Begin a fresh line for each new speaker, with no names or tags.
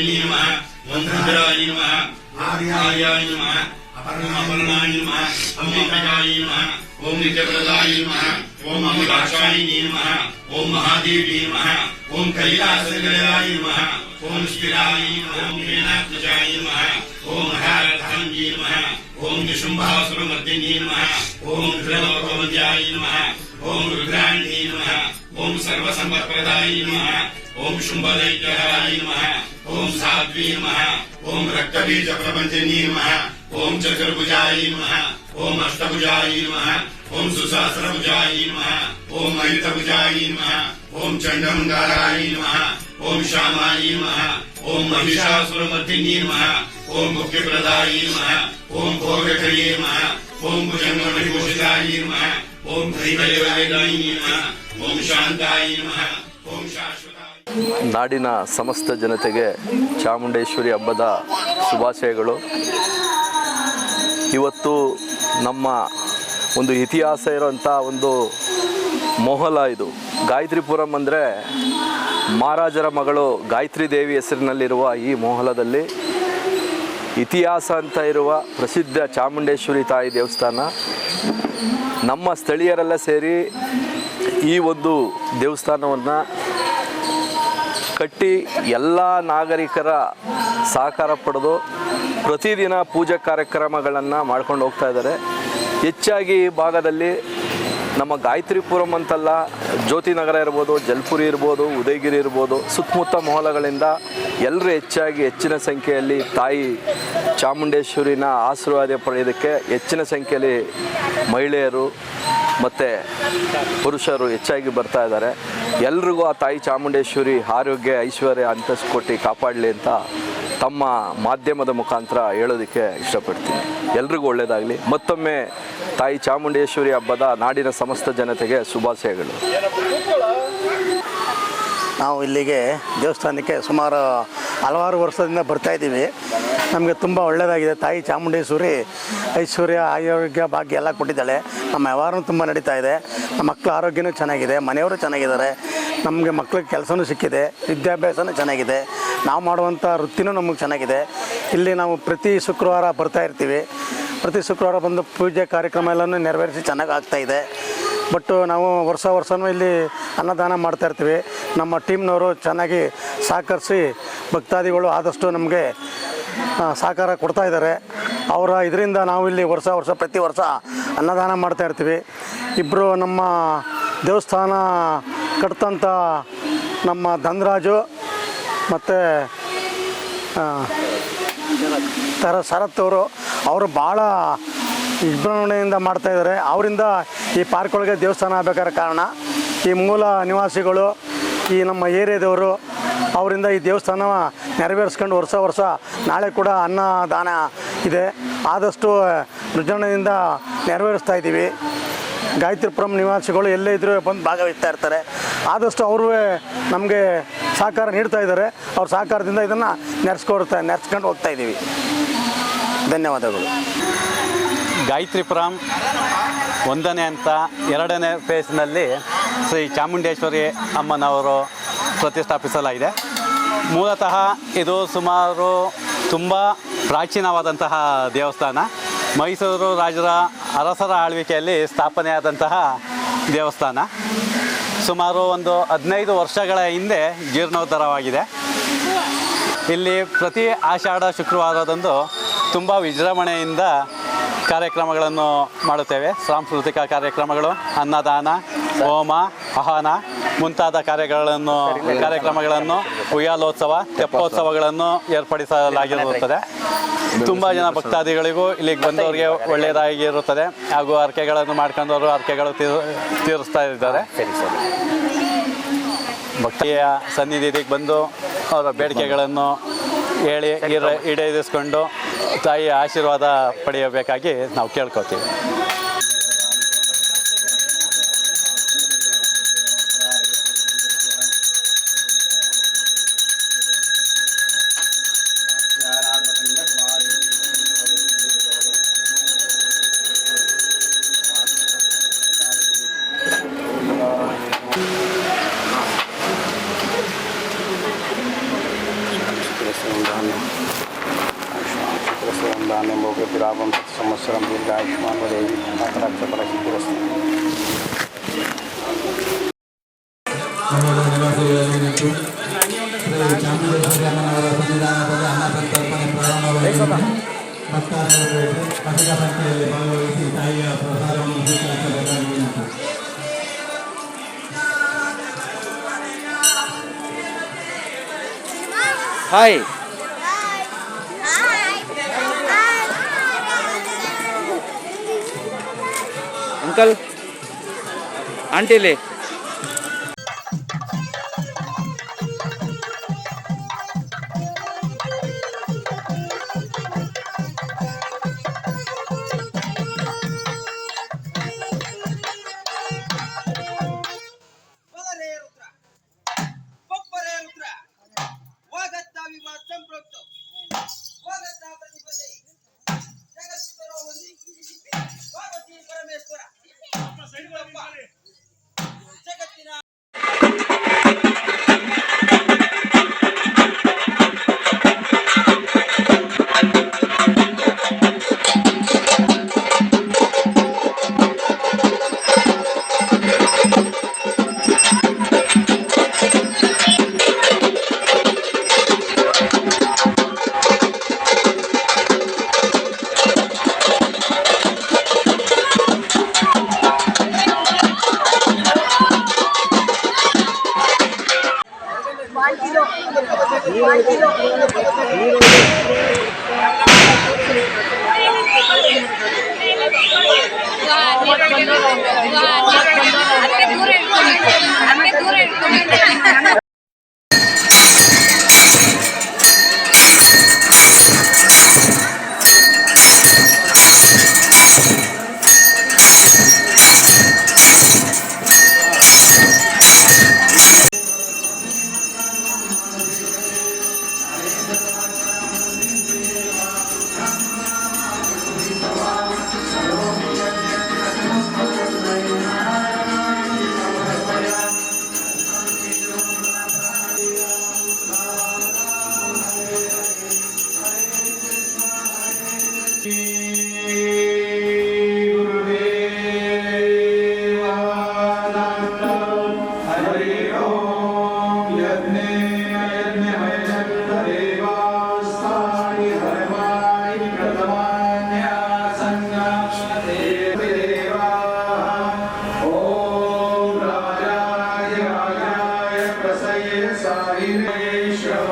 Willie नमः वंदनाय नमः आर्याय नमः अपरमापरमाय नमः अम्बिकाय नमः ओम निजप्रदाय नमः ओम अम्बिकाक्षाय नमः ओम महादेवी नमः ओम कैलासगिरिराय नमः ओम शिराय ओम मीनात्मजाय नमः ओम हारधान्ये नमः ओम निशुम्भासुरमर्दिने नमः ओम रुद्रलोकवन्द्याय नमः ओम रुद्राण्ये नमः ओम सर्वसंपत्प्रदाय नमः ओम शुंभदैत्यहराय नमः गणपतिये रक्तबीज प्रपंच रक्तबीजप्रपञ्चनीये नमः ॐ चतुर्भुजायै नमः ॐ अष्टभुजायै नमः ॐ सुसहस्रभुजायै नमः ॐ अयुतभुजायै नमः ॐ चण्डमङ्गालायै नमः ॐ श्यामायै नमः ॐ महिषासुरमर्दिन्ये नमः ॐ मुख्यप्रदायै नम ॐ भोगकये नम ॐ भुजङ्गमणिभूषितायै नम ॐ धैर्यदायिनायै नम ॐ शान्तायै नमः ॐ शाश्वत
ನಾಡಿನ ಸಮಸ್ತ ಜನತೆಗೆ ಚಾಮುಂಡೇಶ್ವರಿ ಹಬ್ಬದ ಶುಭಾಶಯಗಳು. ಇವತ್ತು ನಮ್ಮ ಒಂದು ಇತಿಹಾಸ ಇರೋಂಥ ಒಂದು ಮೊಹಲ ಇದು. ಗಾಯತ್ರಿಪುರಂ ಅಂದರೆ ಮಹಾರಾಜರ ಮಗಳು ಗಾಯತ್ರಿ ದೇವಿ ಹೆಸರಿನಲ್ಲಿರುವ ಈ ಮೊಹಲದಲ್ಲಿ ಇತಿಹಾಸ ಅಂತ ಇರುವ ಪ್ರಸಿದ್ಧ ಚಾಮುಂಡೇಶ್ವರಿ ತಾಯಿ ದೇವಸ್ಥಾನ. ನಮ್ಮ ಸ್ಥಳೀಯರೆಲ್ಲ ಸೇರಿ ಈ ಒಂದು ದೇವಸ್ಥಾನವನ್ನು ಕಟ್ಟಿ ಎಲ್ಲ ನಾಗರಿಕರ ಸಹಕಾರ ಪಡೆದು ಪ್ರತಿದಿನ ಪೂಜಾ ಕಾರ್ಯಕ್ರಮಗಳನ್ನು ಮಾಡ್ಕೊಂಡು ಹೋಗ್ತಾ ಇದ್ದಾರೆ. ಹೆಚ್ಚಾಗಿ ಈ ಭಾಗದಲ್ಲಿ ನಮ್ಮ ಗಾಯತ್ರಿಪುರಂ ಅಂತಲ್ಲ ಜ್ಯೋತಿನಗರ ಇರ್ಬೋದು, ಜಲ್ಪುರಿ ಇರ್ಬೋದು, ಉದಯಗಿರಿ ಇರ್ಬೋದು, ಸುತ್ತಮುತ್ತ ಮೊಹಲಗಳಿಂದ ಎಲ್ಲರೂ ಹೆಚ್ಚಾಗಿ ಹೆಚ್ಚಿನ ಸಂಖ್ಯೆಯಲ್ಲಿ ತಾಯಿ ಚಾಮುಂಡೇಶ್ವರಿನ ಆಶೀರ್ವಾದ ಪಡೆಯೋದಕ್ಕೆ ಹೆಚ್ಚಿನ ಸಂಖ್ಯೆಯಲ್ಲಿ ಮಹಿಳೆಯರು ಮತ್ತು ಪುರುಷರು ಹೆಚ್ಚಾಗಿ ಬರ್ತಾ ಇದ್ದಾರೆ. ಎಲ್ರಿಗೂ ಆ ತಾಯಿ ಚಾಮುಂಡೇಶ್ವರಿ ಆರೋಗ್ಯ, ಐಶ್ವರ್ಯ ಅಂತಸ್ತು ಕೊಟ್ಟು ಕಾಪಾಡಲಿ ಅಂತ ತಮ್ಮ ಮಾಧ್ಯಮದ ಮುಖಾಂತರ ಹೇಳೋದಕ್ಕೆ ಇಷ್ಟಪಡ್ತೀನಿ. ಎಲ್ರಿಗೂ ಒಳ್ಳೆಯದಾಗಲಿ ಮತ್ತೊಮ್ಮೆ ತಾಯಿ ಚಾಮುಂಡೇಶ್ವರಿ ಹಬ್ಬದ ನಾಡಿನ ಸಮಸ್ತ ಜನತೆಗೆ ಶುಭಾಶಯಗಳು.
ನಾವು ಇಲ್ಲಿಗೆ ದೇವಸ್ಥಾನಕ್ಕೆ ಸುಮಾರು ಹಲವಾರು ವರ್ಷದಿಂದ ಬರ್ತಾ ಇದ್ದೀವಿ. ನಮಗೆ ತುಂಬ ಒಳ್ಳೆಯದಾಗಿದೆ ತಾಯಿ ಚಾಮುಂಡೇಶ್ವರಿ, ಐಶ್ವರ್ಯ, ಆರೋಗ್ಯ ಭಾಗ್ಯ ಎಲ್ಲ ಕೊಟ್ಟಿದ್ದಾಳೆ. ನಮ್ಮ ವ್ಯವಹಾರನೂ ತುಂಬ ನಡೀತಾ ಇದೆ. ನಮ್ಮ ಮಕ್ಕಳ ಆರೋಗ್ಯನೂ ಚೆನ್ನಾಗಿದೆ. ಮನೆಯವರು ಚೆನ್ನಾಗಿದ್ದಾರೆ. ನಮಗೆ ಮಕ್ಳಿಗೆ ಕೆಲಸನೂ ಸಿಕ್ಕಿದೆ. ವಿದ್ಯಾಭ್ಯಾಸನೂ ಚೆನ್ನಾಗಿದೆ. ನಾವು ಮಾಡುವಂಥ ವೃತ್ತಿನೂ ನಮಗೆ ಚೆನ್ನಾಗಿದೆ. ಇಲ್ಲಿ ನಾವು ಪ್ರತಿ ಶುಕ್ರವಾರ ಬರ್ತಾ ಇರ್ತೀವಿ. ಪ್ರತಿ ಶುಕ್ರವಾರ ಬಂದು ಪೂಜೆ ಕಾರ್ಯಕ್ರಮ ಎಲ್ಲನೂ ನೆರವೇರಿಸಿ ಚೆನ್ನಾಗಿ ಆಗ್ತಾಯಿದೆ ಬಟ್ ನಾವು ವರ್ಷ ವರ್ಷವೂ ಇಲ್ಲಿ ಅನ್ನದಾನ ಮಾಡ್ತಾಯಿರ್ತೀವಿ ನಮ್ಮ ಟೀಮ್ನವರು ಚೆನ್ನಾಗಿ ಸಹಕರಿಸಿ ಭಕ್ತಾದಿಗಳು ಆದಷ್ಟು ನಮಗೆ ಸಹಕಾರ ಕೊಡ್ತಾ ಇದ್ದಾರೆ. ಅವರ ಇದರಿಂದ ನಾವು ಇಲ್ಲಿ ವರ್ಷ ವರ್ಷ ಪ್ರತಿ ವರ್ಷ ಅನ್ನದಾನ ಮಾಡ್ತಾ ಇರ್ತೀವಿ. ಇಬ್ಬರು ನಮ್ಮ ದೇವಸ್ಥಾನ ಕಟ್ತಂಥ ನಮ್ಮ ಧನರಾಜು ಮತ್ತು ತರ ಶರತ್ ಅವರು ಅವರು ಭಾಳ ವಿಜೃಂಭಣೆಯಿಂದ ಮಾಡ್ತಾ ಇದ್ದಾರೆ. ಅವರಿಂದ ಈ ಪಾರ್ಕ್ ಒಳಗೆ ದೇವಸ್ಥಾನ ಆಗಬೇಕಾದ ಕಾರಣ ಈ ಮೂಲ ನಿವಾಸಿಗಳು, ಈ ನಮ್ಮ ಏರಿಯಾದವರು ಅವರಿಂದ ಈ ದೇವಸ್ಥಾನ ನೆರವೇರಿಸ್ಕೊಂಡು ವರ್ಷ ವರ್ಷ ನಾಳೆ ಕೂಡ ಅನ್ನದಾನ ಇದೆ. ಆದಷ್ಟು ವಿಜೃಂಭಣೆಯಿಂದ ನೆರವೇರಿಸ್ತಾ ಇದ್ದೀವಿ. ಗಾಯತ್ರಿಪುರಂ ನಿವಾಸಿಗಳು ಎಲ್ಲೇ ಇದ್ರೂ ಬಂದು ಭಾಗವಹಿಸ್ತಾ ಇರ್ತಾರೆ. ಆದಷ್ಟು ಅವರು ನಮಗೆ ಸಹಕಾರ ನೀಡ್ತಾ ಇದ್ದಾರೆ. ಅವ್ರ ಸಹಕಾರದಿಂದ ಇದನ್ನು ನೆರೆಸ್ಕೊಡ್ತಾ, ನೆರೆಸ್ಕೊಂಡು ಹೋಗ್ತಾ ಇದ್ದೀವಿ. ಧನ್ಯವಾದಗಳು.
ಗಾಯತ್ರಿಪುರಂ ಒಂದನೇ ಅಂತ ಎರಡನೇ ಫೇಸ್ನಲ್ಲಿ ಶ್ರೀ ಚಾಮುಂಡೇಶ್ವರಿ ಅಮ್ಮನವರು ಪ್ರತಿಷ್ಠಾಪಿಸಲಾಗಿದೆ. ಮೂಲತಃ ಇದು ಸುಮಾರು ತುಂಬ ಪ್ರಾಚೀನವಾದಂತಹ ದೇವಸ್ಥಾನ. ಮೈಸೂರು ರಾಜರ ಅರಸರ ಆಳ್ವಿಕೆಯಲ್ಲಿ ಸ್ಥಾಪನೆಯಾದಂತಹ ದೇವಸ್ಥಾನ. ಸುಮಾರು ಒಂದು ಹದಿನೈದು ವರ್ಷಗಳ ಹಿಂದೆ ಜೀರ್ಣೋದ್ಧಾರವಾಗಿದೆ. ಇಲ್ಲಿ ಪ್ರತಿ ಆಷಾಢ ಶುಕ್ರವಾರದಂದು ತುಂಬ ವಿಜೃಂಭಣೆಯಿಂದ ಕಾರ್ಯಕ್ರಮಗಳನ್ನು ಮಾಡುತ್ತೇವೆ. ಸಾಂಸ್ಕೃತಿಕ ಕಾರ್ಯಕ್ರಮಗಳು, ಅನ್ನದಾನ, ಹೋಮ, ಆಹ್ವಾನ ಮುಂತಾದ ಕಾರ್ಯಗಳನ್ನು, ಕಾರ್ಯಕ್ರಮಗಳನ್ನು, ಉಯ್ಯಾಲೋತ್ಸವ, ತೆಪ್ಪೋತ್ಸವಗಳನ್ನು ಏರ್ಪಡಿಸಲಾಗಿರುತ್ತದೆ. ತುಂಬ ಜನ ಭಕ್ತಾದಿಗಳಿಗೂ ಇಲ್ಲಿಗೆ ಬಂದವರಿಗೆ ಒಳ್ಳೆಯದಾಗಿರುತ್ತದೆ ಹಾಗೂ ಹರಕೆಗಳನ್ನು ಮಾಡ್ಕೊಂಡವರು ಹರಕೆಗಳು ತೀರ್, ತೀರಿಸ್ತಾ ಇದ್ದಾರೆ. ಭಕ್ತಿಯ ಸನ್ನಿಧಿಗೆ ಬಂದು ಅವರ ಬೇಡಿಕೆಗಳನ್ನು ಹೇಳಿ ಈಡೇರಿಸಿಕೊಂಡು ತಾಯಿಯ ಆಶೀರ್ವಾದ ಪಡೆಯಬೇಕಾಗಿ ನಾವು ಕೇಳ್ಕೊತೀವಿ ಸನ್ನಿಧಾನದಲ್ಲಿ ಅನ್ನ ಸಂತರ್ಪಣೆ ಪ್ರಾರಂಭವಾಗಿದೆ ಭಕ್ತಾದಿಗಳು ಅಧಿಕ ಸಂಖ್ಯೆಯಲ್ಲಿ ಭಾಗವಹಿಸಿ ತಾಯಿಯ ಪ್ರಸಾದವನ್ನು ಸ್ವೀಕರಿಸಬೇಕಾಗಿದೆ ಅಂತ
ಹಾಯ್
uncle. आंटी ले ಶಿವಪ್ಪ.
ఈ రోజు
show.